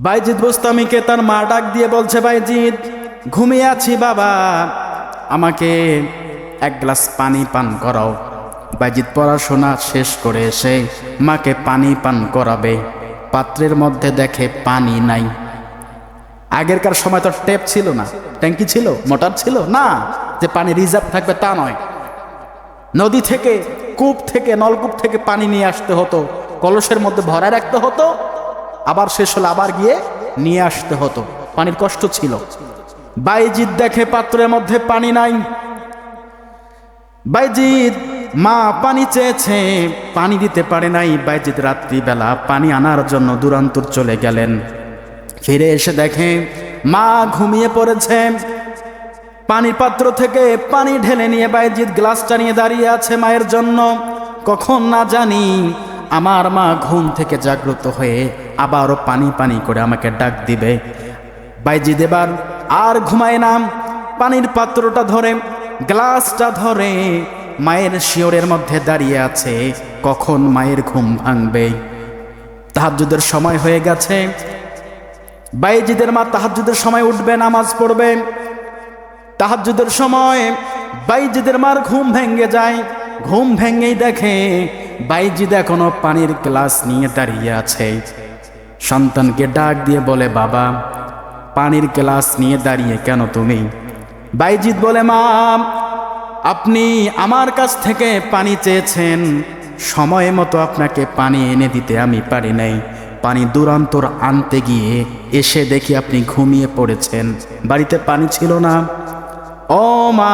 বাইজিৎ বোস্তামিকে তার মা ডাক দিয়ে বলছে বাইজিৎ ঘুমিয়ে আছি বাবা। আমাকে এক গ্লাস পানি পান করাও। বাইজিৎ পড়াশোনা শেষ করে এসে মাকে পানি পান করাবে। পাত্রের মধ্যে দেখে পানি নাই। আগেরকার সময় তো টেপ ছিল না। ট্যাঙ্কি ছিল? মোটর ছিল? না। যে পানি রিজার্ভ থাকবে তা নয়। নদী থেকে, কূপ থেকে, নলকূপ থেকে পানি নিয়ে আসতে হতো। কলসের মধ্যে ভরায় রাখতে হতো। আবার শেষ হলে আবার গিয়ে নিয়ে আসতে হতো। পানির কষ্ট ছিল। বাইজিৎ দেখে পাত্রের মধ্যে পানি নাই। বাইজিৎ মা পানি চেয়েছে, পানি দিতে পারে নাই। বাইজিৎ রাত্রিবেলা পানি আনার জন্য দূরান্তর চলে গেলেন। ফিরে এসে দেখে মা ঘুমিয়ে পড়েছে। পানির পাত্র থেকে পানি ঢেলে নিয়ে বাইজিৎ গ্লাসটা নিয়ে দাঁড়িয়ে আছে মায়ের জন্য। কখন না জানি আমার মা ঘুম থেকে জাগ্রত হয়ে আবারও পানি পানি করে আমাকে ডাক দিবে। বাইজি দেবার, আর ঘুমায় নাম পানির পাত্রটা ধরে, গ্লাসটা ধরে, মায়ের শিওরের মধ্যে দাঁড়িয়ে আছে। কখন মায়ের ঘুম ভাঙবে? তাহাজ্জুদের সময় হয়ে গেছে। বাইজিদের মা তাহাজ্জুদের সময় উঠবে, নামাজ পড়বে। তাহাজ্জুদের সময় বাইজিদের মার ঘুম ভেঙে যায়। ঘুম ভেঙেই দেখে বাইজিদ এখনও পানির গ্লাস নিয়ে দাঁড়িয়ে আছে। সন্তানকে ডাক দিয়ে বলে, বাবা, পানির গ্লাস নিয়ে দাঁড়িয়ে কেন তুমি? বাইজিদ বলে, মা, আপনি আমার কাছ থেকে পানি চেয়েছেন। সময় মতো আপনাকে পানি এনে দিতে আমি পারি নাই। পানি দূরান্তর আনতে গিয়ে এসে দেখি আপনি ঘুমিয়ে পড়েছেন। বাড়িতে পানি ছিল না। ও মা,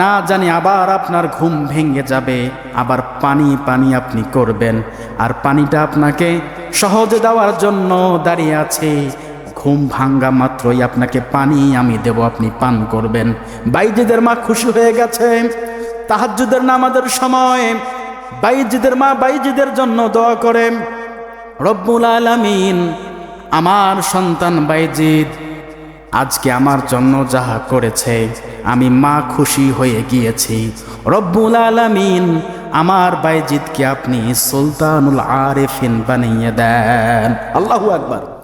না জানি আবার আপনার ঘুম ভেঙে যাবে, আবার পানি পানি আপনি করবেন, আর পানিটা আপনাকে সহজে দেওয়ার জন্য দাঁড়িয়ে আছে। ঘুম ভাঙ্গা মাত্রই আপনাকে পানি আমি দেব, আপনি পান করবেন। বাইজিদের মা খুশি হয়ে গেছে। তাহাজ্জুদের নামাজের সময় বাইজিদের মা বাইজিদের জন্য দোয়া করে, রব্বুল আলামিন, আমার সন্তান বাইজিদ আজকে আমার জন্য যাহা করেছে আমি মা খুশি হয়ে গিয়েছি। রব্বুল আলামিন আমার বাইজিদকে আপনি সুলতানুল আরেফিন বানিয়ে দেন। আল্লাহু আকবার।